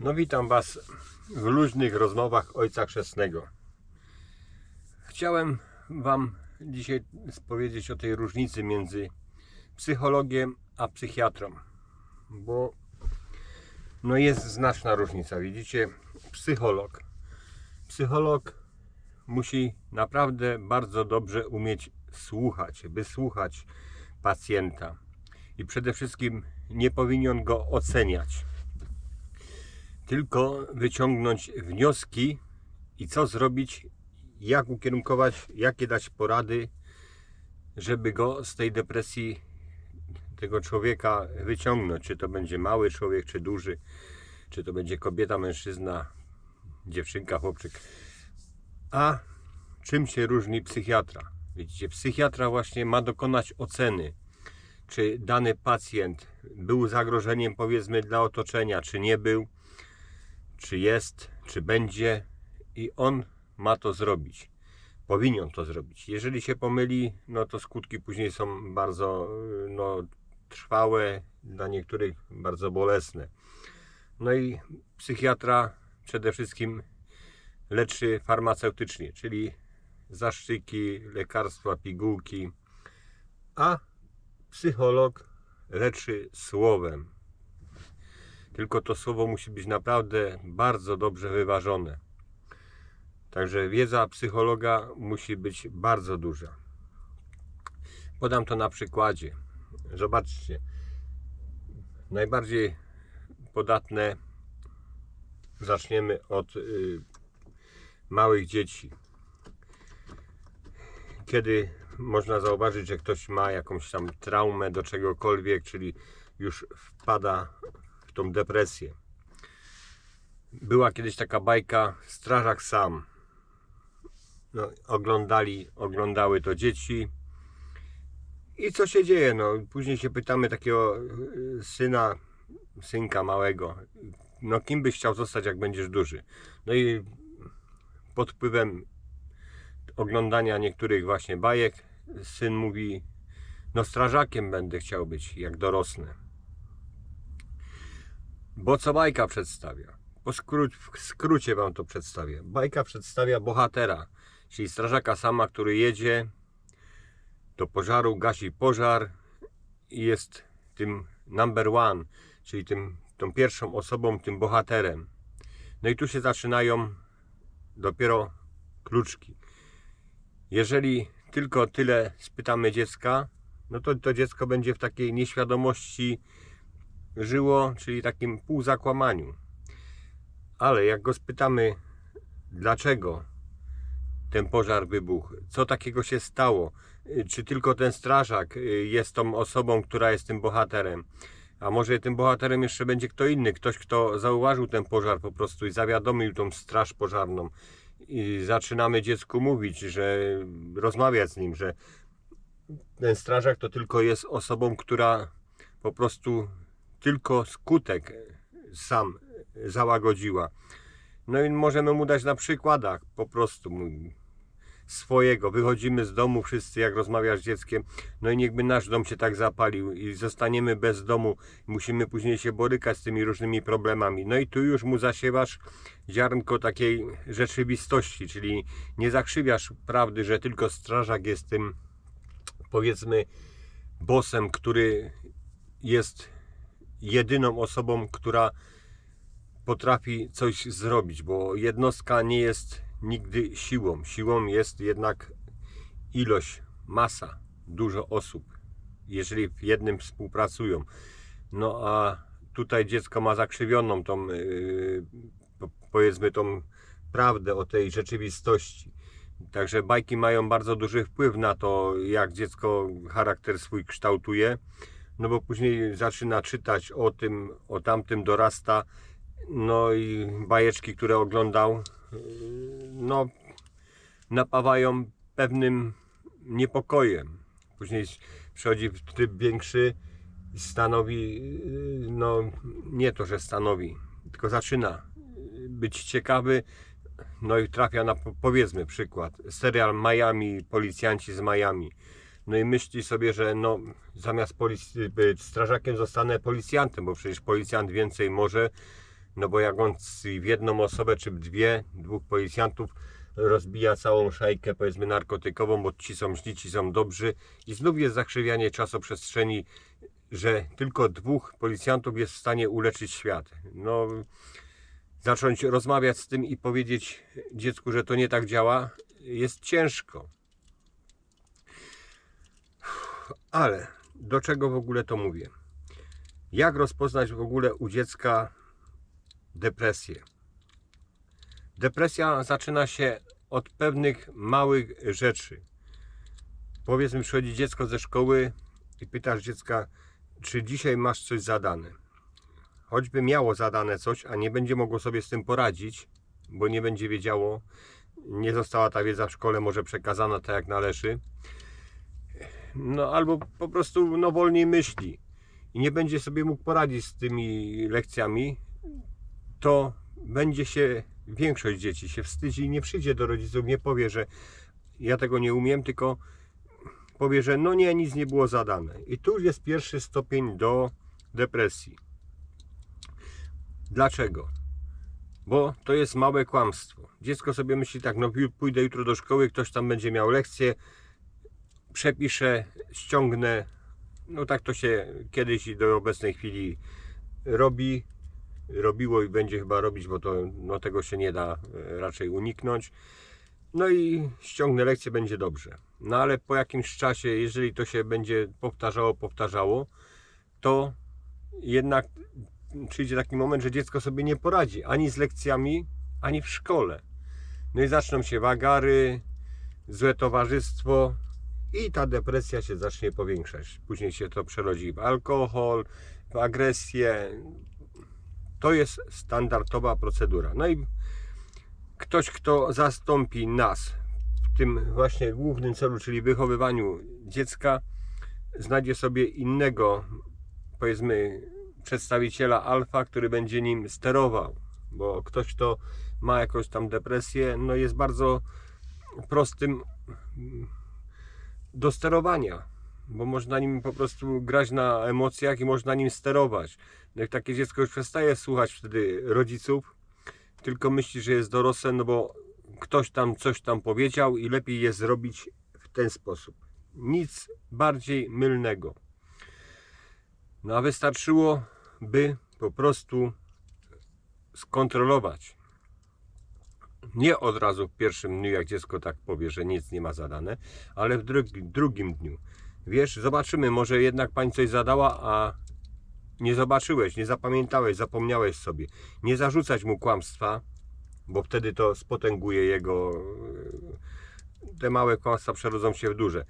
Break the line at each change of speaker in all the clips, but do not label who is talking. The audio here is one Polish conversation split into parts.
No witam Was w luźnych rozmowach Ojca Chrzestnego. Chciałem Wam dzisiaj powiedzieć o tej różnicy między psychologiem a psychiatrą, bo no jest znaczna różnica. Widzicie, psycholog. Psycholog musi naprawdę bardzo dobrze umieć słuchać, wysłuchać pacjenta i przede wszystkim nie powinien go oceniać tylko wyciągnąć wnioski i co zrobić, jak ukierunkować, jakie dać porady, żeby go z tej depresji tego człowieka wyciągnąć. Czy to będzie mały człowiek, czy duży, czy to będzie kobieta, mężczyzna, dziewczynka, chłopczyk. A czym się różni psychiatra? Widzicie, psychiatra właśnie ma dokonać oceny, czy dany pacjent był zagrożeniem, powiedzmy, dla otoczenia, czy nie był czy jest, czy będzie i on ma to zrobić. Powinien to zrobić. Jeżeli się pomyli, no to skutki później są bardzo no, trwałe, dla niektórych bardzo bolesne. No i psychiatra przede wszystkim leczy farmaceutycznie, czyli zaszczyki, lekarstwa, pigułki, a psycholog leczy słowem, tylko to słowo musi być naprawdę bardzo dobrze wyważone. Także wiedza psychologa musi być bardzo duża. Podam to na przykładzie. Zobaczcie. Najbardziej podatne zaczniemy od y, małych dzieci. Kiedy można zauważyć, że ktoś ma jakąś tam traumę do czegokolwiek, czyli już wpada tą depresję. Była kiedyś taka bajka Strażak sam. No, oglądali, oglądały to dzieci. I co się dzieje? No, później się pytamy takiego y, syna, synka małego, no kim byś chciał zostać, jak będziesz duży? No i pod wpływem oglądania niektórych właśnie bajek, syn mówi, no strażakiem będę chciał być, jak dorosnę. Bo co bajka przedstawia? Po w skrócie wam to przedstawię. Bajka przedstawia bohatera, czyli strażaka sama, który jedzie do pożaru, gasi pożar i jest tym number one, czyli tym, tą pierwszą osobą, tym bohaterem. No i tu się zaczynają dopiero kluczki. Jeżeli tylko tyle spytamy dziecka, no to to dziecko będzie w takiej nieświadomości żyło, czyli takim półzakłamaniu. Ale jak go spytamy, dlaczego ten pożar wybuchł, co takiego się stało, czy tylko ten strażak y, jest tą osobą, która jest tym bohaterem, a może tym bohaterem jeszcze będzie kto inny, ktoś, kto zauważył ten pożar po prostu i zawiadomił tą straż pożarną. I zaczynamy dziecku mówić, że rozmawiać z nim, że ten strażak to tylko jest osobą, która po prostu tylko skutek sam załagodziła. No i możemy mu dać na przykładach po prostu swojego. Wychodzimy z domu wszyscy, jak rozmawiasz z dzieckiem, no i niechby nasz dom się tak zapalił i zostaniemy bez domu. Musimy później się borykać z tymi różnymi problemami. No i tu już mu zasiewasz ziarnko takiej rzeczywistości, czyli nie zakrzywiasz prawdy, że tylko strażak jest tym, powiedzmy, bosem, który jest jedyną osobą, która potrafi coś zrobić, bo jednostka nie jest nigdy siłą. Siłą jest jednak ilość, masa, dużo osób, jeżeli w jednym współpracują. No a tutaj dziecko ma zakrzywioną tą, po- powiedzmy, tą prawdę o tej rzeczywistości. Także bajki mają bardzo duży wpływ na to, jak dziecko charakter swój kształtuje no bo później zaczyna czytać o tym, o tamtym, dorasta, no i bajeczki, które oglądał, yy, no napawają pewnym niepokojem. Później przychodzi w tryb większy i stanowi, yy, no nie to, że stanowi, tylko zaczyna yy, być ciekawy, no i trafia na, po- powiedzmy przykład, serial Miami, policjanci z Miami. No i myśli sobie, że no, zamiast polic- być strażakiem zostanę policjantem, bo przecież policjant więcej może, No bo jak on w jedną osobę czy dwie, dwóch policjantów rozbija całą szajkę powiedzmy narkotykową, bo ci są źli, ci są dobrzy i znów jest zakrzywianie czasoprzestrzeni, że tylko dwóch policjantów jest w stanie uleczyć świat. No zacząć rozmawiać z tym i powiedzieć dziecku, że to nie tak działa, jest ciężko. Ale do czego w ogóle to mówię? Jak rozpoznać w ogóle u dziecka depresję? Depresja zaczyna się od pewnych małych rzeczy. Powiedzmy, przychodzi dziecko ze szkoły i pytasz dziecka, czy dzisiaj masz coś zadane. Choćby miało zadane coś, a nie będzie mogło sobie z tym poradzić, bo nie będzie wiedziało, nie została ta wiedza w szkole może przekazana tak jak należy. No albo po prostu no, wolniej myśli i nie będzie sobie mógł poradzić z tymi lekcjami, to będzie się większość dzieci się wstydzi i nie przyjdzie do rodziców, nie powie, że ja tego nie umiem, tylko powie, że no nie, nic nie było zadane. I tu jest pierwszy stopień do depresji. Dlaczego? Bo to jest małe kłamstwo. Dziecko sobie myśli tak, no pójdę jutro do szkoły, ktoś tam będzie miał lekcję, przepiszę, ściągnę. No tak to się kiedyś i do obecnej chwili robi. Robiło i będzie chyba robić, bo to no, tego się nie da e, raczej uniknąć. No i ściągnę lekcję, będzie dobrze. No ale po jakimś czasie, jeżeli to się będzie powtarzało, powtarzało, to jednak przyjdzie taki moment, że dziecko sobie nie poradzi ani z lekcjami, ani w szkole. No i zaczną się wagary, złe towarzystwo i ta depresja się zacznie powiększać. Później się to przerodzi w alkohol, w agresję. To jest standardowa procedura. No i ktoś, kto zastąpi nas w tym właśnie głównym celu, czyli wychowywaniu dziecka, znajdzie sobie innego, powiedzmy, przedstawiciela alfa, który będzie nim sterował. Bo ktoś, kto ma jakąś tam depresję, no jest bardzo prostym do sterowania, bo można nim po prostu grać na emocjach i można nim sterować. No jak takie dziecko już przestaje słuchać wtedy rodziców, tylko myśli, że jest dorosłe, no bo ktoś tam coś tam powiedział i lepiej jest zrobić w ten sposób. Nic bardziej mylnego. No a wystarczyło, by po prostu skontrolować. Nie od razu w pierwszym dniu, jak dziecko tak powie, że nic nie ma zadane, ale w drugi, drugim dniu. Wiesz, zobaczymy, może jednak pani coś zadała, a nie zobaczyłeś, nie zapamiętałeś, zapomniałeś sobie. Nie zarzucać mu kłamstwa, bo wtedy to spotęguje jego. Te małe kłamstwa przerodzą się w duże.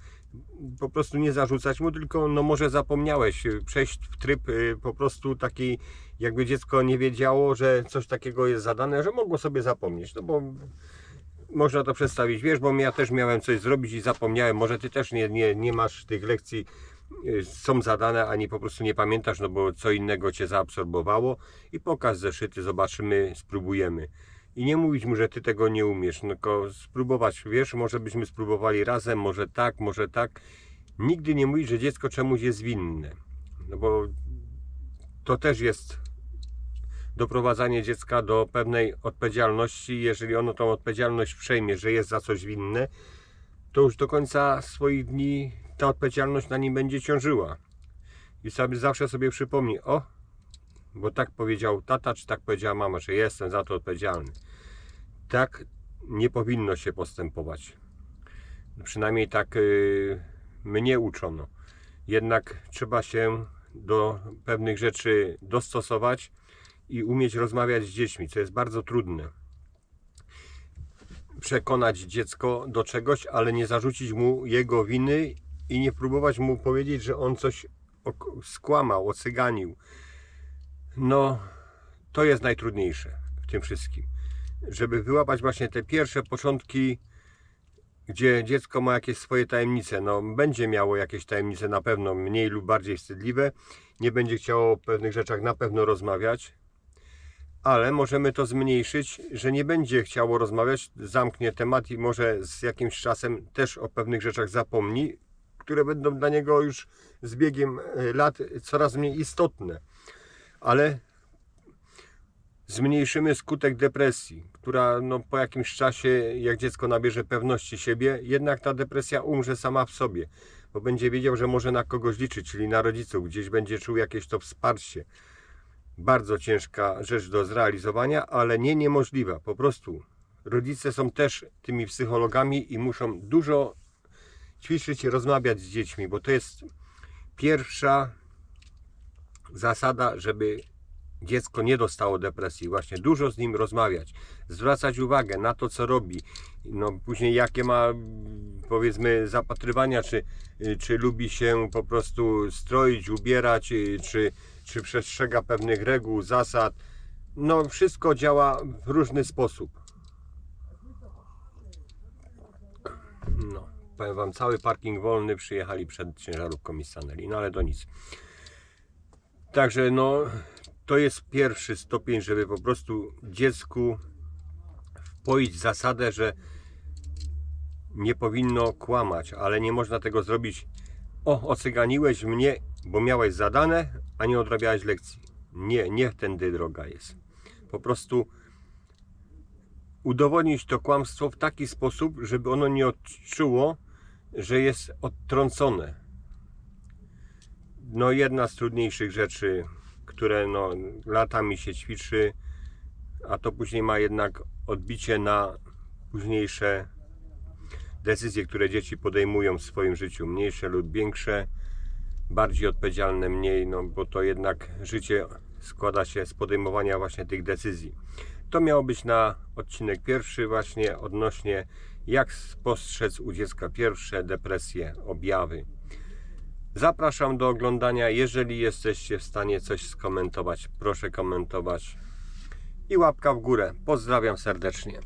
Po prostu nie zarzucać mu, tylko no może zapomniałeś y, przejść w tryb y, po prostu taki, jakby dziecko nie wiedziało, że coś takiego jest zadane, że mogło sobie zapomnieć. No bo można to przedstawić, wiesz, bo ja też miałem coś zrobić i zapomniałem. Może ty też nie, nie, nie masz tych lekcji y, są zadane, ani po prostu nie pamiętasz, no bo co innego cię zaabsorbowało i pokaż zeszyty, zobaczymy, spróbujemy. I nie mówić mu, że ty tego nie umiesz, no tylko spróbować, wiesz, może byśmy spróbowali razem, może tak, może tak. Nigdy nie mówić, że dziecko czemuś jest winne, no bo to też jest doprowadzanie dziecka do pewnej odpowiedzialności. Jeżeli ono tą odpowiedzialność przejmie, że jest za coś winne, to już do końca swoich dni ta odpowiedzialność na nim będzie ciążyła. I sobie zawsze sobie przypomni, o, bo tak powiedział tata, czy tak powiedziała mama, że jestem za to odpowiedzialny. Tak nie powinno się postępować. Przynajmniej tak yy, mnie uczono. Jednak trzeba się do pewnych rzeczy dostosować i umieć rozmawiać z dziećmi, co jest bardzo trudne. Przekonać dziecko do czegoś, ale nie zarzucić mu jego winy i nie próbować mu powiedzieć, że on coś skłamał, ocyganił. No, to jest najtrudniejsze w tym wszystkim. Żeby wyłapać właśnie te pierwsze początki, gdzie dziecko ma jakieś swoje tajemnice. No, będzie miało jakieś tajemnice na pewno, mniej lub bardziej wstydliwe. Nie będzie chciało o pewnych rzeczach na pewno rozmawiać, ale możemy to zmniejszyć, że nie będzie chciało rozmawiać, zamknie temat i może z jakimś czasem też o pewnych rzeczach zapomni, które będą dla niego już z biegiem e, lat coraz mniej istotne. Ale zmniejszymy skutek depresji, która no, po jakimś czasie, jak dziecko nabierze pewności siebie, jednak ta depresja umrze sama w sobie, bo będzie wiedział, że może na kogoś liczyć, czyli na rodziców, gdzieś będzie czuł jakieś to wsparcie. Bardzo ciężka rzecz do zrealizowania, ale nie niemożliwa. Po prostu rodzice są też tymi psychologami i muszą dużo ćwiczyć i rozmawiać z dziećmi, bo to jest pierwsza zasada, żeby dziecko nie dostało depresji. Właśnie dużo z nim rozmawiać, zwracać uwagę na to, co robi. No, później jakie ma powiedzmy zapatrywania, czy, czy lubi się po prostu stroić, ubierać, czy, czy przestrzega pewnych reguł, zasad. No, wszystko działa w różny sposób. No, powiem Wam, cały parking wolny przyjechali przed ciężarówką i stanęli, no ale to nic. Także no, to jest pierwszy stopień, żeby po prostu dziecku wpoić zasadę, że nie powinno kłamać, ale nie można tego zrobić. O, ocyganiłeś mnie, bo miałeś zadane, a nie odrabiałeś lekcji. Nie, nie tędy droga jest. Po prostu udowodnić to kłamstwo w taki sposób, żeby ono nie odczuło, że jest odtrącone. No jedna z trudniejszych rzeczy, które no, latami się ćwiczy, a to później ma jednak odbicie na późniejsze decyzje, które dzieci podejmują w swoim życiu, mniejsze lub większe, bardziej odpowiedzialne, mniej, no bo to jednak życie składa się z podejmowania właśnie tych decyzji. To miało być na odcinek pierwszy właśnie odnośnie jak spostrzec u dziecka pierwsze depresje, objawy. Zapraszam do oglądania. Jeżeli jesteście w stanie coś skomentować, proszę komentować. I łapka w górę. Pozdrawiam serdecznie.